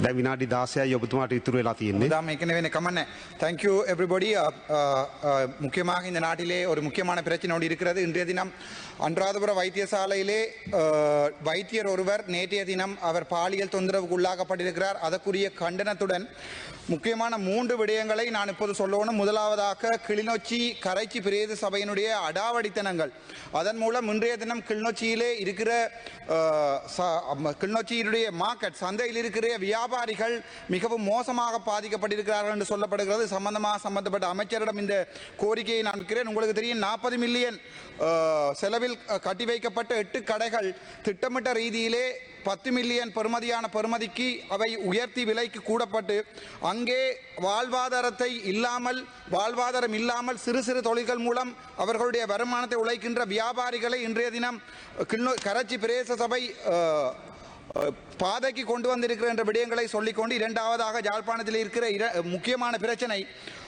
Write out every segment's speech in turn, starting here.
දැන් විනාඩි 16යි ඔබතුමාට ඉතුරු වෙලා තියෙන්නේ. தாம் ஏற்கனவே கம்மண்ண தேங்க்யூ எவ்ரிபடி முக்கியமாக இந்த நாட்டிலே ஒரு முக்கியமான பிரச்சனை இருக்கிறது இன்றைய தினம் அன்றாதபுர வைத்தியசாலையிலே அஹ், வைத்தியர் ஒருவர் நேற்றைய தினம் அவர் பாலியல் தொந்தரவுக்கு உள்ளாக்கப்பட்டிருக்கிறார் அதற்குரிய கண்டனத்துடன் முக்கியமான மூன்று விடயங்களை நான் இப்போது சொல்லணும் முதலாவதாக கிளிநொச்சி கரைச்சி பிரேத சபையினுடைய அடாவடித்தனங்கள் அதன் மூலம் இன்றைய தினம் கிளிநொச்சியிலே இருக்கிற அஹ், ச- அம்ம, கிளிநொச்சியினுடைய மார்க்கெட் சந்தையில் இருக்கிற வியாபாரிகள் மிகவும் மோசமாக பாதிக்கப்பட்டிருக்கிறார்கள் என்று சொல்லப்படுகிறது. சம்பந்தமாக சம்பந்தப்பட்ட அமைச்சரிடம் இந்த கோரிக்கையை நான் வைக்கிறேன். உங்களுக்கு தெரியும் நாற்பது மில்லியன் செலவில் கட்டி வைக்கப்பட்ட எட்டு கடைகள் திட்டமிட்ட ரீதியிலே பத்து மில்லியன் பெறுமதியான பெறுமதிக்கு அவை உயர்த்தி விலைக்கு கூடப்பட்டு அங்கே வாழ்வாதாரத்தை இல்லாமல் வாழ்வாதாரம் இல்லாமல் சிறு சிறு தொழில்கள் மூலம் அவர்களுடைய வருமானத்தை உழைக்கின்ற வியாபாரிகளை இன்றைய தினம் கிண்ணோ கராச்சி பிரதேச சபை பாதைக்கு கொண்டு வந்திருக்கிற என்ற விடயங்களை சொல்லிக்கொண்டு இரண்டாவதாக யாழ்ப்பாணத்தில் இருக்கிற முக்கியமான பிரச்சனை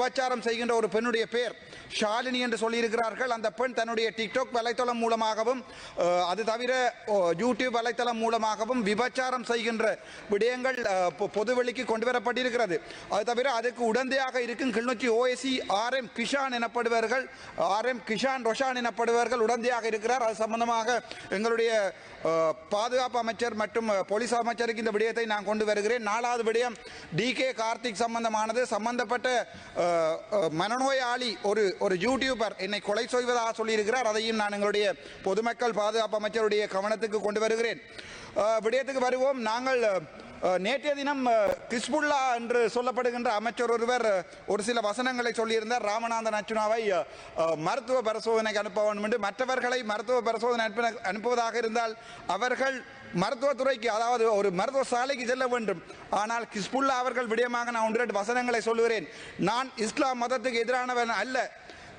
விபச்சாரம் செய்கின்ற ஒரு பெண்ணுடைய பெயர் ஷாலினி என்று சொல்லியிருக்கிறார்கள். அந்த பெண் தன்னுடைய டிக்டாக் வலைத்தளம் மூலமாகவும் அது தவிர யூடியூப் வலைத்தளம் மூலமாகவும் விபச்சாரம் செய்கின்ற விடயங்கள் பொ- பொதுவெளிக்கு கொண்டு வரப்பட்டிருக்கிறது. அது தவிர அதுக்கு உடந்தையாக இருக்கும் Kilinochchi OSC R M Kishan எனப்படுவார்கள் R M Kishan Roshan எனப்படுவர்கள் உடந்தையாக இருக்கிறார். அது சம்பந்தமாக எங்களுடைய பாதுகாப்பு அமைச்சர் மற்றும் போலீஸ் அமைச்சருக்கு இந்த விடயத்தை நான் கொண்டு வருகிறேன். நாலாவது விடயம் டி கே கார்த்திக் சம்பந்தமானது. சம்பந்தப்பட்ட மனநோயாளி ஒரு ஒரு யூடியூபர் என்னை கொலை செய்வதாக சொல்லியிருக்கிறார். அதையும் நான் எங்களுடைய பொதுமக்கள் பாதுகாப்பு அமைச்சருடைய கவனத்துக்கு கொண்டு வருகிறேன். விடயத்துக்கு வருவோம். நாங்கள் நேற்றைய தினம் அஹ், கிஸ்புல்லா என்று சொல்லப்படுகின்ற அமைச்சர் ஒருவர் அஹ், ஒரு சில வசனங்களை சொல்லியிருந்தார் ராமநாதன் அச்சுனாவை அஹ், அஹ், மருத்துவ பரிசோதனைக்கு அனுப்ப வேண்டும் என்று மற்றவர்களை மருத்துவ பரிசோதனை அனுப்ப அனுப்புவதாக இருந்தால் அவர்கள் மருத்துவத்துறைக்கு அதாவது ஒரு மருத்துவ சாலைக்கு செல்ல வேண்டும் ஆனால் கிஸ்புல்லா அவர்கள் விடயமாக நான் ஒன்று ரெண்டு வசனங்களை சொல்லுகிறேன் நான் இஸ்லாம் மதத்துக்கு எதிரானவன் அல்ல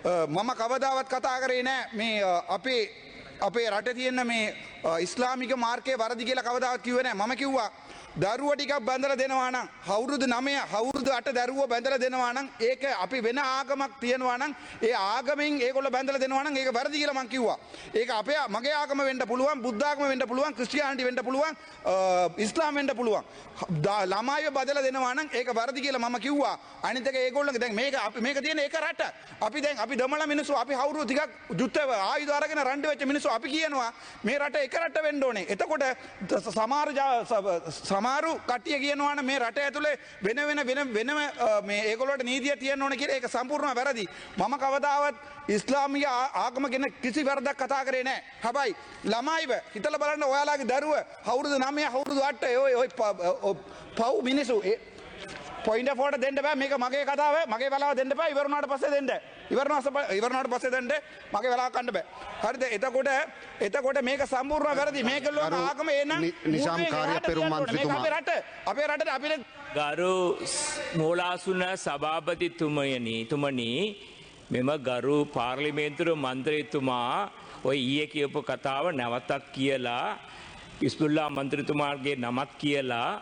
අ, මම කවදාවත් කතා කරේ නෑ මේ අ, අපේ අපේ රට තියෙන්න මේ අ, ඉස්ලාමික මාර්කය වරදි කියලා කවදාවත් කිව්වේ නෑ මම කිව්වා දරුව ටිකක් බැඳලා දෙනවා නම් අවුරුදු 9 අවුරුදු 8 දරුවෝ බැඳලා දෙනවා නම් ඒක අපි වෙන ආගමක් තියනවා නම් ඒ ආගමෙන් ඒගොල්ලෝ බැඳලා දෙනවා නම් ඒක වැරදි කියලා මම කිව්වා. ඒක අපේ මගේ ආගම වෙන්න පුළුවන්, බුද්ධ ආගම වෙන්න පුළුවන්, ක්‍රිස්තියානිටි වෙන්න පුළුවන්, අ, ඉස්ලාම් වෙන්න පුළුවන්. දා- ළමයිව බදලා දෙනවා නම් ඒක වැරදි කියලා මම කිව්වා. අනිත් එක ඒගොල්ලන්ගේ දැන් මේක අපි මේක තියෙන ඒක රට. අපි දැන් අපි දමල මිනිස්සු අපි අවුරුදු ටිකක් යුද්ධ ආයුධ අරගෙන රණ්ඩු වෙච්ච මිනිස්සු අපි කියනවා මේ රට එක රට වෙන්න ඕනේ. එතකොට ද- සමාරු කටිය කියනවාන මේ රට ඇතුළේ වෙන වෙන වෙන වෙනම ඒකොලට නීතිය තියන ඕන කිය එක සම්පූර්ණ වැරදි. මම කවදාවත් ඉස්ලාමිය ආගම ගෙන කිසි වැරදක් කතා කරේ නෑ. හැබයි ළමයිව හිතල බලන්න ඔයාලාගේ දරුව හවුරුදු නමය හවුරුදු අට්ට ඔය පව් මිනිසු පොයින්ට ෆෝට දෙන්න බෑ. මේක මගේ කතාව. මගේ වෙලාව දෙන්න බෑ. ඉවරනාට පස්සේ දෙන්න. ඉවරනාස ඉවරනාට පස්සේ දෙන්න. මගේ වෙලාව කන්න බෑ. හරිද? එතකොට එතකොට මේක සම්පූර්ණ වැරදි. මේක ලෝක ආගම එනම් නි- නිශාම් කාර්ය පෙරුම් මන්ත්‍රීතුමා. අපේ රට. අපේ රටට අපිට ගරු මූලාසුන සභාපතිතුමයනි තුමනි මෙම ගරු පාර්ලිමේන්තුර මන්ත්‍රයතුමා ඔය ඊය කියපු කතාව නැවතත් කියලා ඉස්පුල්ලා මන්ත්‍රතුමාගේ නමත් කියලා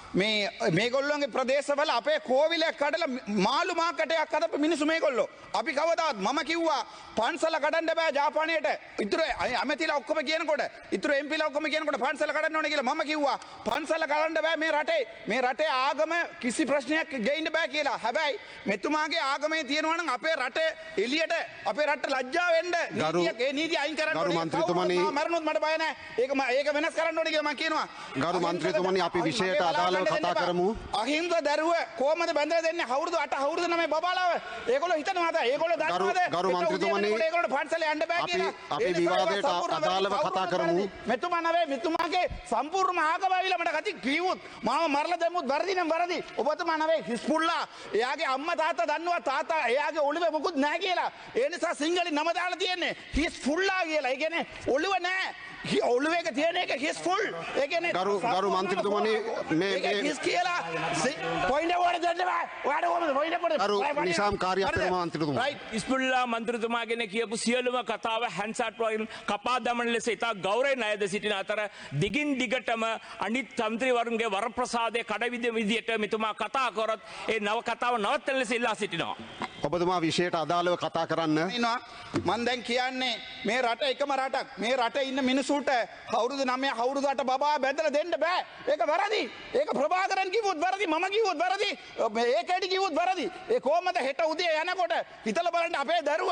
මේ මේගොල්ලොන්ගේ ප්‍රදේශවල අපේ කෝවිලයක් කඩලා මාළු මාකටයක් හදපු මිනිස්සු මේගොල්ලෝ. අපි කවදාවත් මම කිව්වා පන්සල කඩන්න බෑ ජාපානයට. ඉතුරු ඇමතිලා ඔක්කොම කියනකොට ඉතුරු එම්පිලා ඔක්කොම කියනකොට පන්සල කඩන්න ඕනේ කියලා මම කිව්වා. පන්සල කඩන්න බෑ මේ රටේ. මේ රටේ ආගම කිසි ප්‍රශ්නයක් ගේන්න බෑ කියලා. හැබැයි මෙතුමාගේ ආගමේ තියෙනවා නම් අපේ රට එළියට අපේ රට ලැජ්ජා වෙන්න ගරු- නීතියක් ඒ නීතිය අයින් කරන්න. මන්ත්‍රීතුමනි- මරණොත් මට බය නැහැ ඒක ම- ඒක වෙනස් කරන්න ඕනේ කියලා මම කියනවා. ගරු මන්ත්‍රීතුමනි අපි විෂයට අදාළ කතා කරමු. අහිංස දරුව කොහමද බැඳලා දෙන්නේ? අවුරුදු 8 අවුරුදු 9 බබාලාව. ඒගොල්ලෝ හිතනවාද ඒගොල්ලෝ දන්නවද ගරු මන්ත්‍රීතුමනි, ඒගොල්ලෝ පන්සලේ යන්න බෑ කියලා. අපි විවාදයට අදාළව. කතා කරමු. මෙතුමා නවේ මෙතුමාගේ සම්පූර්ණ ආගමවිල මට කති කිව්වොත් මාව මරලා දැම්මුත් වැරදි නම් වැරදි. ඔබතුමා නවේ හිස්පුල්ලා එයාගේ අම්මා තාත්තා දන්නවා තාත්තා එයාගේ ඔළුවේ මොකුත් නැහැ කියලා. ඒ නිසා සිංහලෙන් නම දාලා තියෙන්නේ හිස්පුල්ලා කියලා. ඒ කියන්නේ ඔළුව නැහැ එක තියෙන එක හිස්පුල් ඒ කියන්නේ ගරු- ගරු මන්ත්‍රීතුමනි, මේ- හිස් කියලා පොයින්ට වට දෙන්න බෑ. ඔයාට කොහමද පොයින්ට කොට ගරු නිසාම් කාර්යප්‍රම මන්ත්‍රීතුමා. ඉස්පුල්ලා මන්ත්‍රතුමාගෙන කියපු සියලුම කතාව හැන්සාට්වයින් කපා දමන ලෙස ඉතා ගෞරය අයද සිටින අතර දිගින් දිගටම අනිත් තන්ත්‍රීවරුන්ගේ වරප්‍රසාදය කඩවිද විදියට මෙතුමා කතා කොරත් ඒ නව කතාව නවත්තල ලෙස ඉල්ලා සිටිනවා. ඔබතුමා විෂයට අදාළව කතා කරන්න. ඉන්නවා. මන් දැන් කියන්නේ මේ රට එකම රටක්. මේ රට ඉන්න මිනිසුන්ට අවුරුදු නමය අවුරුදුට බා බැඳලා දෙන්න බෑ. ඒක වැරදි. ඒක ප්‍රභාකරන් කිව්වොත් වැරදි මම කිව්වොත් වැරදි ඒකඩි කිව්වොත් වැරදි. ඒ කොහමද හෙට උදේ යනකොට හිතලා බලන්න අපේ දරුව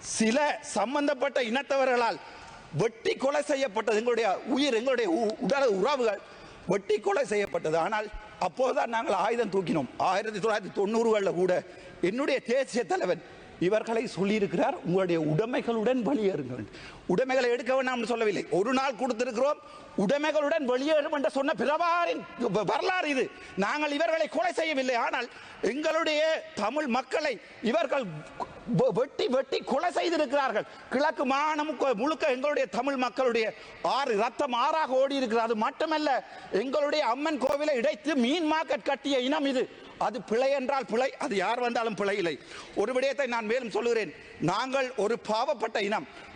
சில சம்பந்தப்பட்ட இனத்தவர்களால் வெட்டி கொலை செய்யப்பட்டது. எங்களுடைய உயிர் எங்களுடைய உ- உடல் உறவுகள் வெட்டி கொலை செய்யப்பட்டது. ஆனால் அப்போதுதான் நாங்கள் ஆயுதம் தூக்கினோம். ஆயிரத்தி தொள்ளாயிரத்தி தொண்ணூறுகளில் கூட என்னுடைய தேசிய தலைவன் இவர்களை சொல்லியிருக்கிறார். உங்களுடைய உடைமைகளுடன் வெளியேறுங்கள். உடைமைகளை எடுக்க வேண்டாம் சொல்லவில்லை. ஒரு நாள் கொடுத்திருக்கிறோம். உடைமைகளுடன் வெளியேறும் என்று சொன்ன பிரபாரின் வரலாறு இது. நாங்கள் இவர்களை கொலை செய்யவில்லை. ஆனால் எங்களுடைய தமிழ் மக்களை இவர்கள் வெட்டி வெட்டி கொலை செய்திருக்கிறார்கள். கிழக்கு மாகாணம் முழுக்க எங்களுடைய தமிழ் மக்களுடைய ஆறு ரத்தம் ஆறாக ஓடி இருக்கிறது அது மட்டுமல்ல எங்களுடைய அம்மன் கோவிலை இடைத்து மீன் மார்க்கெட் கட்டிய இனம் இது. அது பிழை என்றால் பிழை அது யார் வந்தாலும் பிழை இல்லை. ஒரு விடயத்தை நான் மேலும் சொல்கிறேன் நாங்கள் ஒரு பாவப்பட்ட இனம்.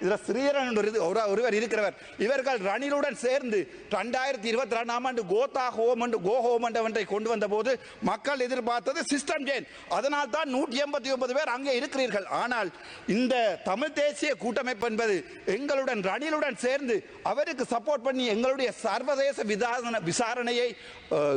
இதுல ஸ்ரீரன் என்று ஒரு- ஒருவர் இருக்கிறவர். இவர்கள் ரணிலுடன் சேர்ந்து ரெண்டாயிரத்தி இருபத்தி ரெண்டாம் ஆண்டு கோதா ஹோம் என்று கோ ஹோம் என்றவன்றை கொண்டு வந்த போது மக்கள் எதிர்பார்த்தது சிஸ்டம் சேஞ்ச் அதனால் தான் நூற்றி எண்பத்தி ஒன்பது பேர் அங்கே இருக்கிறீர்கள். ஆனால் இந்த தமிழ் தேசிய கூட்டமைப்பு என்பது எங்களுடன் ரணிலுடன் சேர்ந்து அவருக்கு சப்போர்ட் பண்ணி எங்களுடைய சர்வதேச விசாரணை விசாரணையை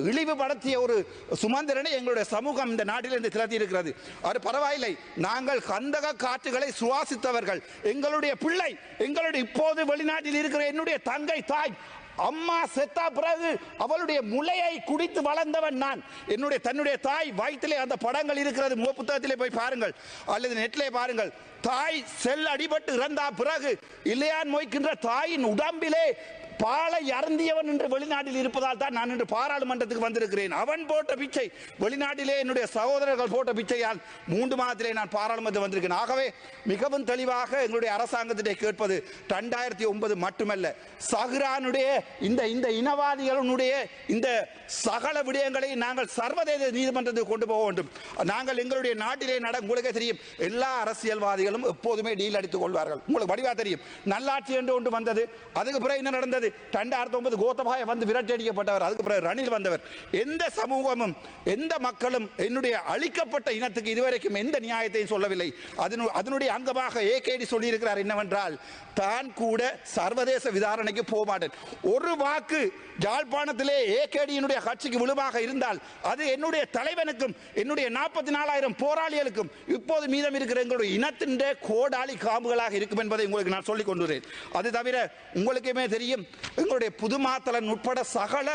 இழிவுபடுத்திய ஒரு சுமந்திரனை எங்களுடைய சமூகம் இந்த நாட்டிலிருந்து திரட்டி இருக்கிறது அது பரவாயில்லை. நாங்கள் கந்தக காற்றுகளை சுவாசித்தவர்கள். எங்களுடைய பிள்ளை எங்களுடைய இப்போது வெளிநாட்டில் இருக்கிற என்னுடைய தங்கை தாய் அம்மா செத்தா பிறகு அவளுடைய முளையை குடித்து வளர்ந்தவன் நான். என்னுடைய தன்னுடைய தாய் வயிற்றிலே அந்த படங்கள் இருக்கிறது. முக புத்தகத்திலே போய் பாருங்கள். அல்லது நெட்டிலே பாருங்கள். தாய் செல் அடிபட்டு இறந்தா பிறகு இல்லையான் மொய்க்கின்ற தாயின் உடம்பிலே பாலை அருந்தியவன் என்று வெளிநாட்டில் இருப்பதால் தான் நான் இன்று பாராளுமன்றத்துக்கு வந்திருக்கிறேன். அவன் போட்ட பிச்சை வெளிநாட்டிலே என்னுடைய சகோதரர்கள் போட்ட பிச்சையால் மூன்று மாதத்திலே நான் பாராளுமன்றத்தில் வந்திருக்கிறேன் ஆகவே மிகவும் தெளிவாக எங்களுடைய அரசாங்கத்திலே கேட்பது ரெண்டாயிரத்தி ஒன்பது மட்டுமல்ல. சஹ்ரானுடைய இந்த இந்த இனவாதிகளுடைய இந்த சகல விடயங்களை நாங்கள் சர்வதேச நீதிமன்றத்துக்கு கொண்டு போக வேண்டும். நாங்கள் எங்களுடைய நாட்டிலே நட உங்களுக்கே தெரியும் எல்லா அரசியல்வாதிகளும் எப்போதுமே டீல் அடித்துக் கொள்வார்கள். உங்களுக்கு வடிவா தெரியும். நல்லாட்சி என்று ஒன்று வந்தது அதுக்கு பிறகு என்ன நடந்தது? ரெண்டாயிரத்தி ஒன்பது கோத்தபாய வந்து விரட்டடிக்கப்பட்டவர் அதுக்கு பிறகு ரணில் வந்தவர். எந்த சமூகமும் எந்த மக்களும் என்னுடைய அழிக்கப்பட்ட இனத்துக்கு இதுவரைக்கும் எந்த நியாயத்தையும் சொல்லவில்லை. அதனு- அதனுடைய அங்கமாக ஏகேடி சொல்லியிருக்கிறார் என்னவென்றால் தான் கூட சர்வதேச விசாரணைக்கு போக மாட்டேன் ஒரு வாக்கு யாழ்ப்பாணத்திலே ஏகேடியினுடைய கட்சிக்கு விழுவாக இருந்தால் அது என்னுடைய தலைவனுக்கும் என்னுடைய நாற்பத்தி நாலாயிரம் போராளிகளுக்கும் இப்போது மீதம் இருக்கிற எங்களுடைய இனத்தின் கோடாளி காம்புகளாக இருக்கும் என்பதை உங்களுக்கு நான் சொல்லிக் கொண்டுறேன். அது தவிர உங்களுக்குமே தெரியும் எங்களுடைய புதுமாத்தலன் உட்பட சகல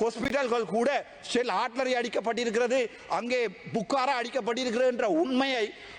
ஹாஸ்பிட்டல்கள் கூட ஷெல் ஆட்லரி அடிக்கப்பட்டிருக்கிறது அங்கே புக்காரா அடிக்கப்பட்டிருக்கிறது என்ற உண்மையை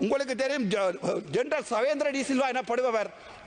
உங்களுக்கு தெரியும் ஜ- ஜெனரல் சவேந்திர டி சில்வா எனப்படுபவர்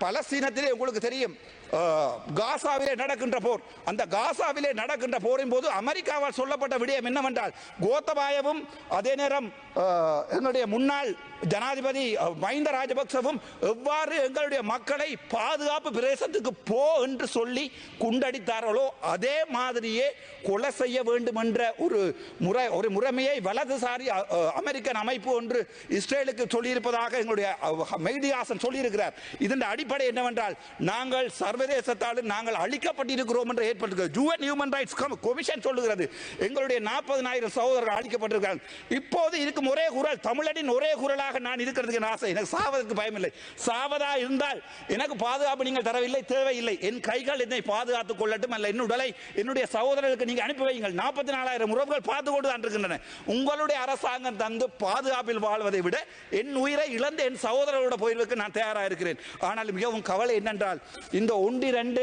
பலஸ்தீனத்திலே உங்களுக்கு தெரியும் காசாவிலே நடக்கின்ற போர். அந்த காசாவிலே நடக்கின்ற போரின் போது அமெரிக்காவால் சொல்லப்பட்ட விடயம் என்னவென்றால் கோத்தபாயவும் அதே நேரம் என்னுடைய முன்னாள் ஜனாதிபதி மஹிந்த ராஜபக்சவும் எவ்வாறு எங்களுடைய மக்களை பாதுகாப்பு பிரதேசத்துக்கு போ என்று சொல்லி குண்டடித்தார்களோ அதே மாதிரியே கொலை செய்ய வேண்டும் என்ற ஒரு முறை ஒரு முறைமையை வலதுசாரி அமெரிக்கன் அமைப்பு ஒன்று இஸ்ரேலுக்கு சொல்லியிருப்பதாக எங்களுடைய மெய்தியாசன் சொல்லியிருக்கிறார். இதன் அடிப்படை என்னவென்றால் நாங்கள் சர்வதேசத்தால் நாங்கள் அழிக்கப்பட்டிருக்கிறோம் என்று ஏற்பட்டிருக்கிறது. ஜூவன் ஹியூமன் ரைட்ஸ் கமிஷன் சொல்லுகிறது. எங்களுடைய நாற்பதனாயிரம் சகோதரர்கள் அழிக்கப்பட்டிருக்கிறார்கள். இப்போது இருக்கும் ஒரே குரல் தமிழனின் ஒரே குரலாக நான் இருக்கிறதுக்கு ஆசை. எனக்கு சாவதற்கு பயமில்லை. சாவதா இருந்தால் எனக்கு பாதுகாப்பு நீங்கள் தரவில்லை தேவையில்லை. என் கைகள் என்னை பாதுகாத்துக் கொள்ளட்டும் அல்ல. என் உடலை என்னுடைய சகோதரர்களுக்கு நீங்கள் அனுப்பி வையுங்கள். நாற்பத்தி நாலாயிரம் உறவுகள் பார்த்து கொண்டு தான் இருக்கின்றன உங்களுடைய அரசாங்கம் தந்து பாதுகாப்பில் வாழ்வதை விட என் உயிரை இழந்து என் சகோதரர்களோட போயிருக்க நான் தயாராக இருக்கிறேன். ஆனால் மிகவும் கவலை என்னென்றால் இந்த ஒன்று ரெண்டு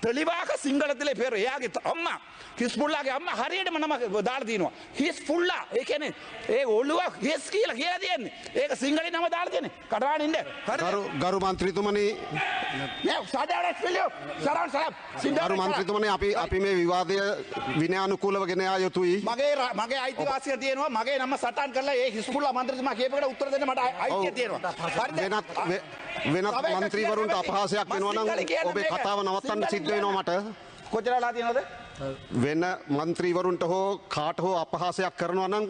தெளிவாக සිංහලතිලේ පෙර එයාගේ ත- අම්මා හිස්පුල්ලාගේ අම්ම හරියටම නම දාලා තියෙනවා හිස් පුල්ලා ඒ කියන්නේ ඒ ඔළුව හිස් කියලා කියලා තියෙන්නේ ඒක සිංහලෙන් නම දාලා තියෙන්නේ කටවාගෙන ඉන්න හරි ගරු ගරු මන්ත්‍රීතුමනි මේ සඩාවට පිළියෝ සරවන් සරම් ගරු මන්ත්‍රීතුමනි අපි අපි මේ විවාදය විනයානුකූලව ගෙන යා යුතුයි මගේ ර- මගේ අයිතිවාසිය තියෙනවා මගේ නම සටන් කරලා ඒ හිස්පුල්ලා මන්ත්‍රීතුමා කියපේකට උත්තර දෙන්න මට අයි- අයිතිය තියෙනවා හරිද? වෙනත් කියන්න අපහාසයක්. වෙනවා නම් ඔබේ. කතාව නවත්තන්න සිද්ධ වෙනවා මට කොච්චර වෙලා තියෙනවද වෙන මන්ත්‍රීවරුන්ට හෝ කාට හෝ අපහාසයක් කරනවා නම්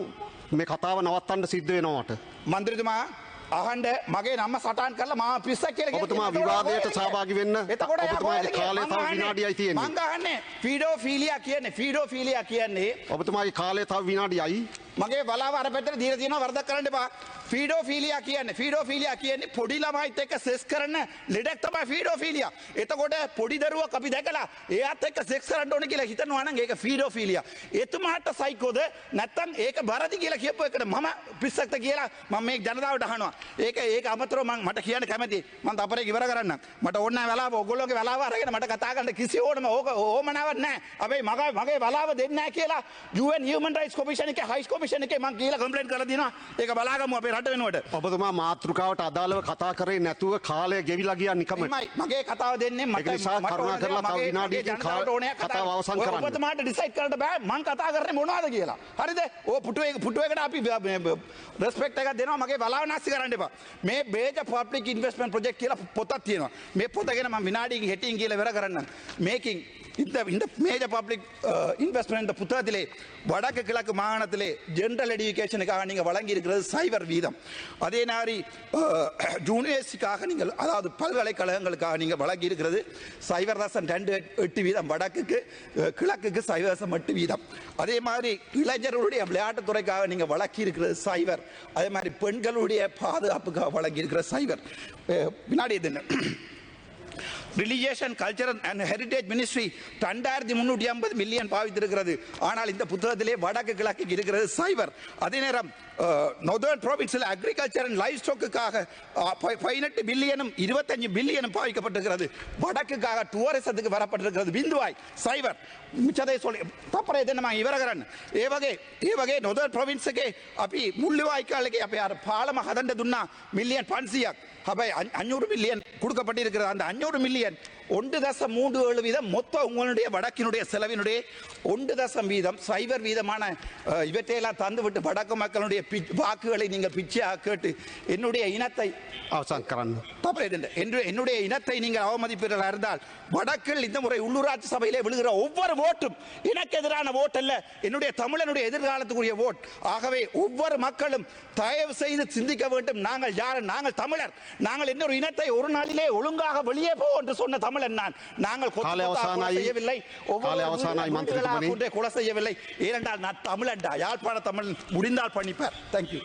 මේ කතාව නවත්තන්න සිද්ධ වෙනවා මට මන්ත්‍රතුමා අහන්ඩ මගේ නම්ම සටන් කරලා මා පිස්සක් කියල ඔබතුමා විවාදයට සහභාගි වෙන්න ඔබතුමාගේ කාලය තව විනාඩියයි තියෙන්නේ. මංගහන්නේ ෆීඩෝ ෆීලිය කියන්නේ ෆීඩෝ ෆීලිය කියන්නේ ඔබතුමාගේ කාලය තව විනාඩියයි මගේ බලාව අර පැත්තට දීලා තියෙනවා වරදක් කරන්න එපා. ෆීඩෝ ෆීලියා කියන්නේ ෆීඩෝ ෆීලියා කියන්නේ පොඩි ළමයිත් එක්ක සෙස් කරන ලෙඩක් තමයි ෆීඩෝ ෆීලියා එතකොට පොඩි දරුවක් අපි දැකලා එයාත් එක්ක සෙක්ස් කරන්න ඕනේ කියලා හිතනවා නම් ඒක ෆීඩෝ ෆීලියා එතුමාට සයිකෝද නැත්තම් ඒක බරදි කියලා කියපු එකට මම පිස්සක්ද කියලා මම මේ ජනතාවට අහනවා. ඒක ඒක අමතරව මම මට කියන්න කැමතියි මම තපරේ ඉවර කරන්න. මට ඕන නැහැ වෙලාව. ඔයගොල්ලෝගේ වෙලාව අරගෙන මට කතා කරන්න කිසි ඕනම ඕක ඕමනාවක් නැහැ හැබැයි මගේ මගේ වෙලාව දෙන්නේ නැහැ කියලා UN Human Rights Commission එකේ High Commission එකේ මම කියලා කම්ප්ලේන්ට් කරලා දිනවා ඒක බලාගමු අපේ රට වෙනුවට ඔබතුමා මාතෘකාවට අදාළව කතා කරේ නැතුව කාලය ගෙවිලා ගියා නිකමට එමයි මගේ කතාව දෙන්නේ මට ඒක නිසා මට කරුණා ඕන කරලා දේ තව මගේ- විනාඩියකින් මගේ ජනතාවට ඕනෑ කතා කතාව අවසන් ඔය කරන්න. ඔබතුමාට ඩිසයිඩ් කරන්න බෑ මං කතා කරන්නේ මොනවද කියලා හරිද ඕ පුටුවේ පුටුවේකට අපි රෙස්පෙක්ට් එකක් දෙනවා මගේ බලාව නැස්ති කරන්න එපා මේ බේජ පබ්ලික් ඉන්වෙස්ට්මන්ට් ප්‍රොජෙක්ට් කියලා පොතක් තියෙනවා මේ පොත ගැන මම විනාඩියකින් හෙටින් කියලා ඉවර කරන්න මේකින් இந்த இந்த மேஜர் பப்ளிக் இன்வெஸ்ட்மெண்ட் புத்தகத்திலே வடக்கு கிழக்கு மாகாணத்திலே ஜென்ரல் எடுகேஷனுக்காக நீங்கள் வழங்கியிருக்கிறது சைபர் வீதம். அதே மாதிரி யூனிவர்சிட்டிக்காக நீங்கள் அதாவது பல்கலைக்கழகங்களுக்காக நீங்கள் வழங்கி இருக்கிறது சைபர் தசம் ரெண்டு எட்டு வீதம் வடக்குக்கு கிழக்குக்கு சைபர் தசம் எட்டு வீதம். அதே மாதிரி இளைஞர்களுடைய விளையாட்டுத்துறைக்காக நீங்கள் வழங்கி இருக்கிறது சைபர் அதே மாதிரி பெண்களுடைய பாதுகாப்புக்காக வழங்கியிருக்கிற சைபர் பின்னாடி இது religious and cultural and heritage ministry ரெண்டாயிரத்தி முன்னூற்றி ஐம்பது மில்லியன் பாவித்திருக்கிறது. ஆனால் இந்த புத்தகத்திலே வடக்கு கிழக்கு இருக்கிறது சைபர் அதே நேரம் நொதர்ன் ப்ரொவின்ஸில் அக்ரிகல்ச்சர் அண்ட் லைஃப் ஸ்டோக்குக்காக பதினெட்டு பில்லியனும் இருபத்தஞ்சு பில்லியனும் பாவிக்கப்பட்டிருக்கிறது. வடக்குக்காக டூரிசத்துக்கு வரப்பட்டிருக்கிறது. பிந்துவாய் சைவர் மிச்சதை சொல்லி தப்பரை தினமா இவரகரன். ஏவகே ஏவகே நொதர்ன் ப்ராவின்ஸுக்கு அப்படி முள்ளிவாய்க்காலுக்கு அப்போ யார் பாலமாக ஹதண்ட மில்லியன் பான்சியாக் அப்போ அஞ்சூறு மில்லியன் கொடுக்கப்பட்டிருக்கிறது. அந்த அஞ்சூறு மில்லியன் ஒன்று தசம் மூன்று ஏழு வீதம் மொத்தம் உங்களுடைய வடக்கினுடைய செலவினுடைய ஒன்று தசம் வீதம் சைபர் வீதமான இவற்றையெல்லாம் தந்துவிட்டு வடக்கு மக்களுடைய வாக்குகளை நீங்கள் பிச்சையாக கேட்டு என்னுடைய இனத்தை அவசான் கோஆபரேட் என்று என்னுடைய இனத்தை நீங்கள் அவமதிப்பீர்களாக இருந்தால் வடக்கில் இந்த முறை உள்ளூராட்சி சபையிலே விழுகிற ஒவ்வொரு ஓட்டும் எனக்கு எதிரான ஓட் அல்ல. என்னுடைய தமிழனுடைய எதிர்காலத்துக்குரிய ஓட். ஆகவே ஒவ்வொரு மக்களும் தயவு செய்து சிந்திக்க வேண்டும். நாங்கள் யார்? நாங்கள் தமிழர். நாங்கள் இன்னொரு இனத்தை ஒரு நாளிலே ஒழுங்காக வெளியே போ என்று சொன்ன தமிழன் நான். நாங்கள் செய்யவில்லை. ஒவ்வொரு கொலை செய்யவில்லை. ஏனென்றால் நான் தமிழண்டா யாழ்ப்பாண தமிழ் முடிந்தால் பண்ணிப்பார் தேங்க்யூ